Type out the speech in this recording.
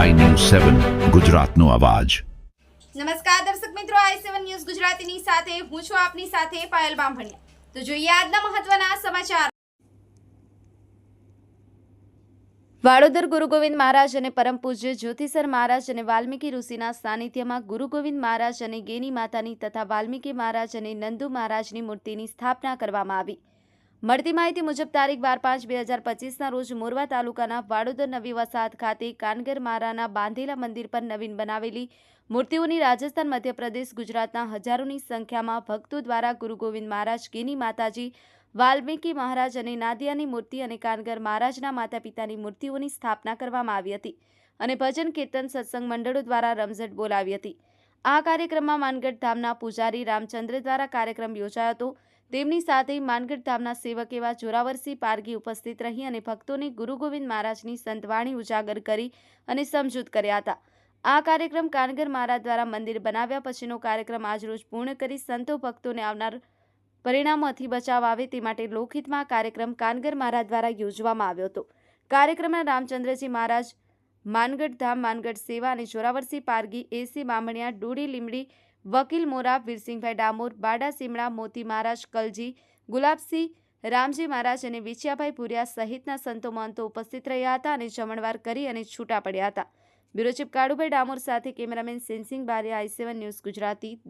સેવન ગુજરાતનો અવાજ. નમસ્કાર દર્શક મિત્રો આઈ સેવન ન્યૂઝ ગુજરાતીની સાથે, હું છું આપની સાથે પાયલ બામભણિયા. તો જોઈએ આજના મહત્વના સમાચાર. વાડોદર ગુરુ ગોવિંદ મહારાજ અને પરમ પૂજ્ય જ્યોતિસર મહારાજ અને વાલ્મીકી ઋષિના સાનિધ્યમાં ગુરુ ગોવિંદ મહારાજ અને ગેની માતાની તથા વાલ્મીકી મહારાજ અને નંદુ મહારાજની મૂર્તિની સ્થાપના કરવામાં આવી. મળતી માહિતી મુજબ, તારીખ બાર પાંચ બે હજાર પચીસના રોજ મોરવા તાલુકાના વાડોદર નવી વસાહત ખાતે કાનગર મારાના બાંધેલા મંદિર પર નવીન બનાવેલી મૂર્તિઓની રાજસ્થાન, મધ્યપ્રદેશ, ગુજરાતના હજારોની સંખ્યામાં ભક્તો દ્વારા ગુરુ ગોવિંદ મહારાજ, ગીની માતાજી, વાલ્મીકી મહારાજ અને નાદિયાની મૂર્તિ અને કાનગર મહારાજના માતા પિતાની મૂર્તિઓની સ્થાપના કરવામાં આવી હતી અને ભજન, કીર્તન, સત્સંગ મંડળો દ્વારા રમઝટ બોલાવી હતી. આ કાર્યક્રમમાં માનગઢ ધામના પૂજારી રામચંદ્ર દ્વારા કાર્યક્રમ યોજાયો હતો. તેમની સાથે માનગઢ ધામના સેવક એવા જોરાવરસિંહ પારગી ઉપસ્થિત રહી અને ભક્તોને ગુરુ ગોવિંદ મહારાજની સંતવાણી ઉજાગર કરી અને સમજૂત કર્યા હતા. આ કાર્યક્રમ કાનગર મહારાજ દ્વારા મંદિર બનાવ્યા પછીનો કાર્યક્રમ આજરોજ પૂર્ણ કરી સંતો ભક્તોને આવનાર પરિણામોથી બચાવ આવે તે માટે લોકહિતમાં કાર્યક્રમ કાનગર મહારાજ દ્વારા યોજવામાં આવ્યો હતો. કાર્યક્રમમાં રામચંદ્રજી મહારાજ, માનગઢ ધામ માનગઢ સેવા અને જોરાવરસિંહ પારગી એસી બામણિયા ડોડી લીમડી વકીલ મોરા વીરસિંહભાઈ ડામોર, બાડા સીમડા મોતી મહારાજ કલજી, ગુલાબસિંહ રામજી મહારાજ અને વિછિયાભાઈ પુરિયા સહિતના સંતો મહંતો ઉપસ્થિત રહ્યા હતા અને જમણવાર કરી અને છૂટા પડ્યા હતા. બ્યુરો કાળુભાઈ ડામોર સાથે cameraman Sensing Bariya, I seven news Gujarati